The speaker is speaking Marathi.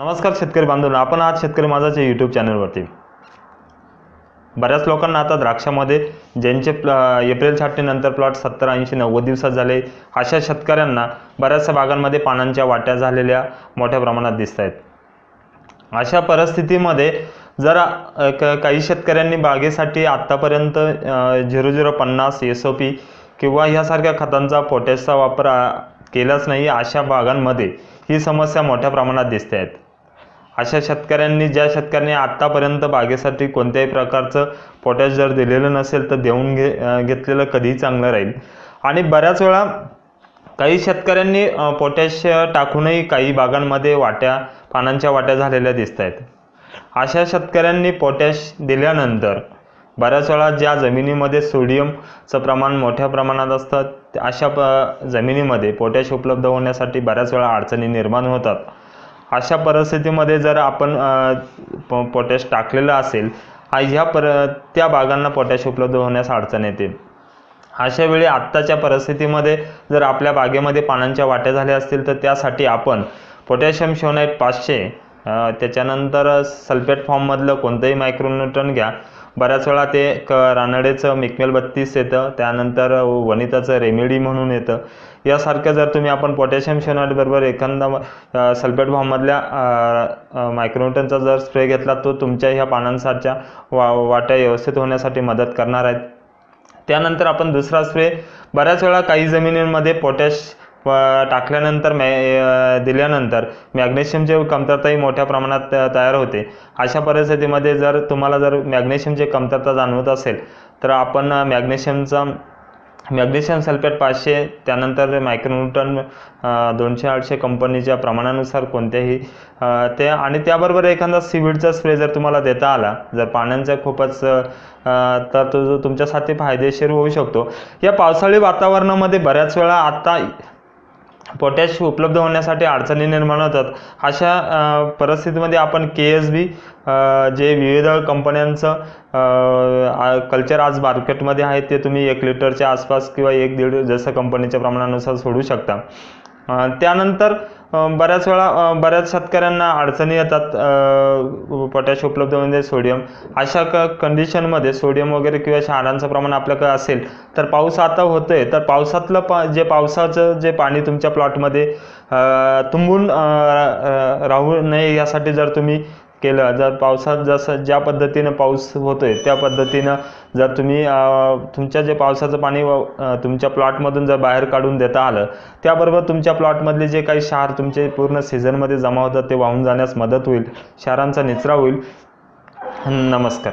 नमस्कार शेतकरी बांधवांनो आपण आज शेतकरी माझाच्या यूट्यूब चॅनलवरती बऱ्याच लोकांना आता द्राक्षामध्ये ज्यांचे प्ल एप्रिल छाटणीनंतर प्लॉट सत्तर ऐंशी नव्वद दिवसात झाले अशा शेतकऱ्यांना बऱ्याचशा बागांमध्ये पानांच्या वाट्या झालेल्या मोठ्या प्रमाणात दिसत आहेत अशा परिस्थितीमध्ये जर क काही शेतकऱ्यांनी बागेसाठी आत्तापर्यंत झिरो झिरो पन्नास एस ओ पी किंवा ह्यासारख्या खतांचा पोटॅशचा वापर केलाच नाही अशा बागांमध्ये ही समस्या मोठ्या प्रमाणात दिसते आहेत अशा शेतकऱ्यांनी ज्या शेतकऱ्यांनी आत्तापर्यंत बागेसाठी कोणत्याही प्रकारचं पोटॅश जर दिलेलं नसेल तर देऊन घे घेतलेलं कधीही चांगलं राहील. आणि बऱ्याच वेळा काही शेतकऱ्यांनी पोटॅश टाकूनही काही बागांमध्ये वाट्या पानांच्या वाट्या झालेल्या दिसत आहेत अशा शेतकऱ्यांनी पोटॅश दिल्यानंतर बऱ्याच वेळा ज्या जमिनीमध्ये सोडियमचं प्रमाण मोठ्या प्रमाणात असतं अशा प जमिनीमध्ये पोटॅश उपलब्ध होण्यासाठी बऱ्याच वेळा अडचणी निर्माण होतात. अशा परिस्थितीमध्ये जर आपण प- पोटॅश टाकलेलं असेल ह्या पर त्या बागांना पोटॅश उपलब्ध होण्यास अडचण येते. अशा वेळी आत्ताच्या परिस्थितीमध्ये जर आपल्या बागेमध्ये पानांच्या वाट्या झाल्या असतील तर त्यासाठी आपण पोटॅशियम शिवनाईट पाचशे त्याच्यानंतर सल्फेट फॉर्ममधलं कोणतंही मायक्रोन्यूट्रन घ्या. बऱ्याच वेळा ते क रानडेचं मिकमेल बत्तीस येतं त्यानंतर वनिताचं रेमेडी म्हणून येतं. यासारखं जर तुम्ही आपण पोटॅशियम शोनाईट एखादा सल्फेट फॉर्ममधल्या मायक्रोन्यूट्रनचा जर स्प्रे घेतला तो तुमच्या ह्या पानांसारख्या वा वाट्या व्यवस्थित होण्यासाठी मदत करणार आहेत. त्यानंतर आपण दुसरा स्प्रे बऱ्याच वेळा काही जमिनींमध्ये पोटॅश व टाकल्यानंतर मॅ दिल्यानंतर मॅग्नेशियमची कमतरताही मोठ्या प्रमाणात तयार होते. अशा परिस्थितीमध्ये जर तुम्हाला जर मॅग्नेशियमची कमतरता जाणवत असेल तर आपण मॅग्नेशियमचा मॅग्नेशियम सल्फेट पाचशे त्यानंतर मायक्रोन्यूटन दोनशे आठशे कंपनीच्या प्रमाणानुसार कोणत्याही ते आणि त्याबरोबर एखादा सिविडचा स्प्रे जर तुम्हाला देता आला जर पाण्याचा खूपच तर तो तुमच्यासाठी फायदेशीर होऊ शकतो. या पावसाळी वातावरणामध्ये बऱ्याच वेळा आत्ता पोटॅश उपलब्ध होण्यासाठी अडचणी निर्माण होतात. अशा परिस्थितीमध्ये आपण के एस बी जे विविध कंपन्यांचं कल्चर आज मार्केटमध्ये आहे ते तुम्ही एक लिटरच्या आसपास किंवा एक दीड जसं कंपनीच्या प्रमाणानुसार सोडू शकता. त्यानंतर बऱ्याच वेळा बऱ्याच शेतकऱ्यांना अडचणी येतात पोटॅश उपलब्ध म्हणजे सोडियम. अशा क कंडिशनमध्ये सोडियम वगैरे किंवा क्षारांचं प्रमाण आपल्याकडे असेल तर पाऊस आता होतोय तर पावसातलं पा जे पावसाचं जे पाणी तुमच्या प्लॉटमध्ये तुंबून राहू नये यासाठी जर तुम्ही केलं. जर पावसात जसं ज्या पद्धतीनं पाऊस होतो आहे त्या पद्धतीनं जर तुम्ही तुमच्या जे पावसाचं पाणी तुमच्या प्लॉटमधून जर बाहेर काढून देता आलं त्याबरोबर तुमच्या प्लॉटमधले जे काही क्षार तुमचे पूर्ण सीझनमध्ये जमा होतात ते वाहून जाण्यास मदत होईल क्षारांचा निचरा होईल. नमस्कार.